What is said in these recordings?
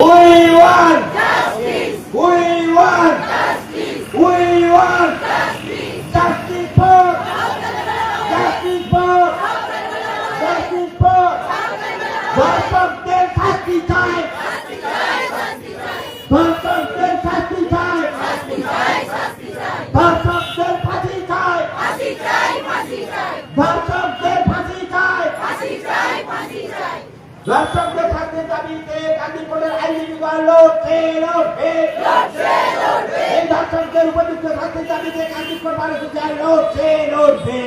We want justice. We want justice. We want justice. Justice for justice for justice for ধর্ষকদের শাস্তি চাই ধর্ষকদের শাস্তি চাই ধর্ষকদের লড়ছে লড়ছে এই ধর্ষকদের উপযুক্ত শাস্তির দাবিতে গান্ধীপুর মানুষ চাই লড়ছে লড়ছে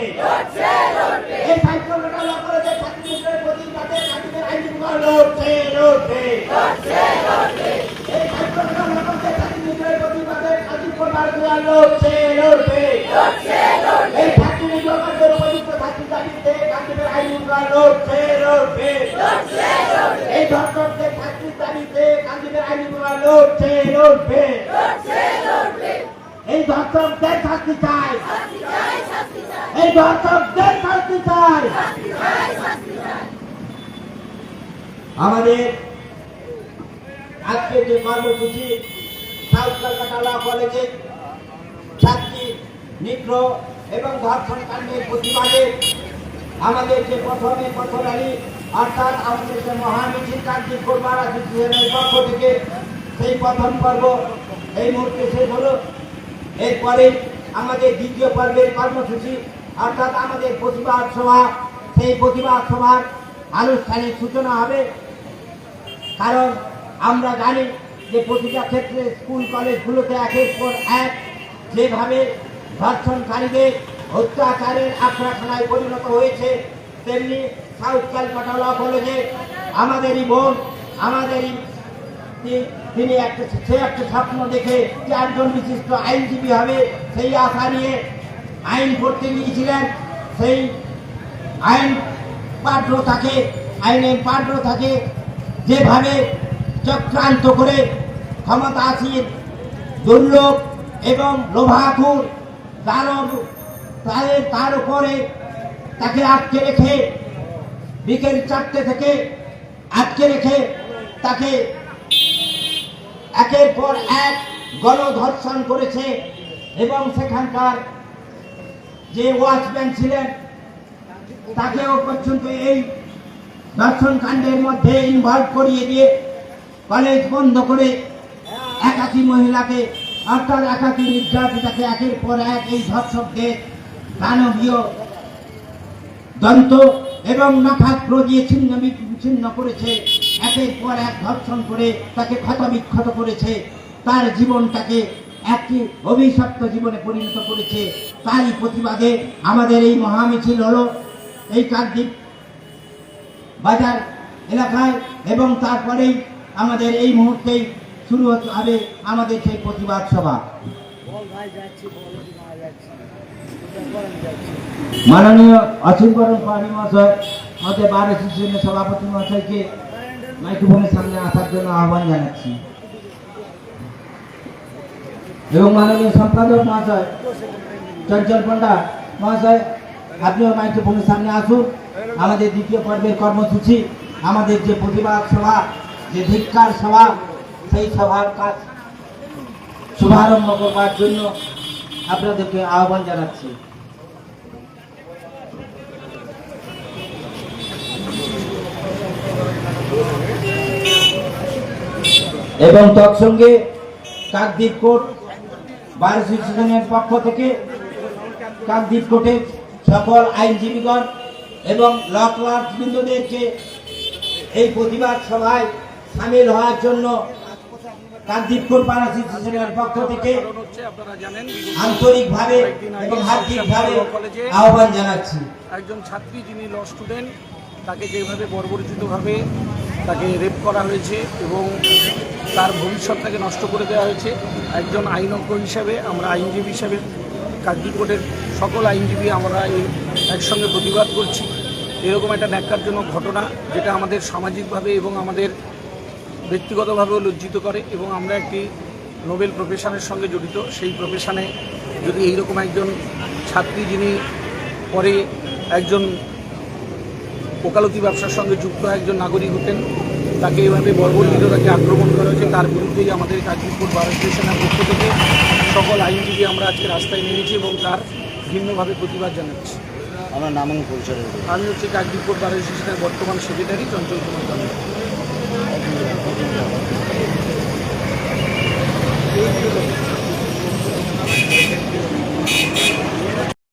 এই সাহিত্যটা কলেজের ছাত্রীদের প্রতিবাদে গান্ধীপুরের আইনজীবীগণ লড়ছে লড়ছে এই সাহিত্যটা কলেজের ছাত্রীদের প্রতিবাদে গান্ধীপুর মানুষ চাই লড়ছে লড়ছে এই ছাত্রী জগতের উপযুক্ত শাস্তির দাবিতে গান্ধীপুরের আইনজীবীগণ লড়ছে লড়ছে এই ধর্ষকদের শাস্তির দাবিতে গান্ধীদের লড়ছে লড়বে এই ধর্ষকদের শাস্তি চাই এই ধর্ষকদের শাস্তি চাই আমাদের আজকে যে কর্মসূচি সাউথ কলকাতা ল কলেজে ছাত্রী নিগ্র এবং ধর্ষণ কাণ্ডের প্রতিবাদে আমাদের যে প্রথমে পথরালি অর্থাৎ আমাদের যে মহামিছিল কান্তি করবার অ্যাসোসিয়েশনের পক্ষ থেকে সেই প্রথম পর্ব এই মুহূর্তে শেষ হলো। এরপরে আমাদের দ্বিতীয় পর্বের কর্মসূচি, অর্থাৎ আমাদের প্রতিবাদ সভা, সেই প্রতিবাদ সভার আনুষ্ঠানিক সূচনা হবে। কারণ আমরা জানি যে প্রতিটা ক্ষেত্রে স্কুল, কলেজগুলোতে একের পর এক যেভাবে ধর্ষণকারীদের অত্যাচারের আখড়াখানায় পরিণত হয়েছে তেমনি সাউথ ক্যালকাটা ল কলেজে আমাদেরই বোন, আমাদেরই তিনি একটা, সে একটা স্বপ্ন দেখে চারজন বিশিষ্ট আইনজীবী হবে, সেই আশা নিয়ে আইন পড়তে গিয়েছিলেন। সেই আইন পাঠ্য থাকে আইনের পাঠ্য থাকে। যেভাবে চক্রান্ত করে ক্ষমতা ক্ষমতাসীন দুর্লোক এবং লোভাকুর দানব তাদের, তার উপরে তাকে আটকে রেখে বিকেল চারটে থেকে আটকে রেখে তাকে একের পর এক গণধর্ষণ করেছে এবং সেখানকার যে ওয়াচম্যান ছিলেন, তাকেও পর্যন্ত এই দর্শন কাণ্ডের মধ্যে ইনভলভ করিয়ে দিয়ে কলেজ বন্ধ করে একাকী মহিলাকে, অর্থাৎ একাকী নির্যাতিতাকে একের পর এক এই ধর্ষকদের দানবীয় দন্ত এবং নখাগ্র দিয়ে ছিন্ন বিচ্ছিন্ন করেছে। একের পর এক ধর্ষণ করে তাকে ক্ষত বিক্ষত করেছে। তার জীবনটাকে একটি অভিশপ্ত জীবনে পরিণত করেছে। তারই প্রতিবাদে আমাদের এই মহামিছিল হলো এই চারদিক বাজার এলাকায় এবং তারপরেই আমাদের এই মুহূর্তেই শুরু হতে হবে আমাদের সেই প্রতিবাদ সভা। মাননীয় অসীম পাহাড়ি মহাশয় আমাদের বার অ্যাসোসিয়েশনের সভাপতি মহাশয়কে মাইক্রোফোনের সামনে আসার জন্য আহ্বান জানাচ্ছি। এবং মাননীয় সম্পাদক মহাশয়, চঞ্চল পণ্ডা মহাশয়, আপনিও মাইক্রোফোনের সামনে আসুন। আমাদের দ্বিতীয় পর্বের কর্মসূচি, আমাদের যে প্রতিবাদ সভা, যে ধিক্কার সভা, সেই সভার কাজ শুভারম্ভ করবার জন্য আপনাদেরকে আহ্বান জানাচ্ছি। এবং তৎসঙ্গে কাকদ্বীপ কোর্ট বার অ্যাসোসিয়েশনের পক্ষ থেকে কাকদ্বীপ কোর্টের সকল আইনজীবীগণ এবং ল ক্লার্ক বৃন্দদেরকে এই প্রতিবাদ সভায় সামিল হওয়ার জন্য কাকদ্বীপ কোর্ট বার অ্যাসোসিয়েশনের পক্ষ থেকে আন্তরিকভাবে এবং হার্দিকভাবে আহ্বান জানাচ্ছি। একজন ছাত্রী যিনি ল স্টুডেন্ট, তাকে যেভাবে বর্বরচিতভাবে তাকে রেপ করা হয়েছে এবং তার ভবিষ্যৎটাকে নষ্ট করে দেওয়া হয়েছে। একজন আইনজ্ঞ হিসাবে আমরা আইনজীবী হিসাবে কোর্টের সকল আইনজীবী আমরা এই একসঙ্গে প্রতিবাদ করছি। এরকম একটা ন্যাক্কারজনক ঘটনা যেটা আমাদের সামাজিকভাবে এবং আমাদের ব্যক্তিগতভাবেও লজ্জিত করে এবং আমরা একটি নোবেল প্রফেশনের সঙ্গে জড়িত। সেই প্রফেশনে যদি এইরকম একজন ছাত্রী যিনি পরে একজন ওকালতি ব্যবসার সঙ্গে যুক্ত একজন নাগরিক হতেন। তাকে এভাবে বর্বরিত তাকে আক্রমণ করা হয়েছে। তার বিরুদ্ধেই আমাদের কাজীপুর ভারতীয় স্টেশনের পক্ষ থেকে সকল আইনজীবী আমরা আজকে রাস্তায় নেমেছি এবং তার ভিন্নভাবে প্রতিবাদ জানাচ্ছি। আমার নাম পরিচয় আমি হচ্ছে কাকদ্বীপুর ভারত স্টেশনের বর্তমান সেক্রেটারি চঞ্চল কুমার দাম।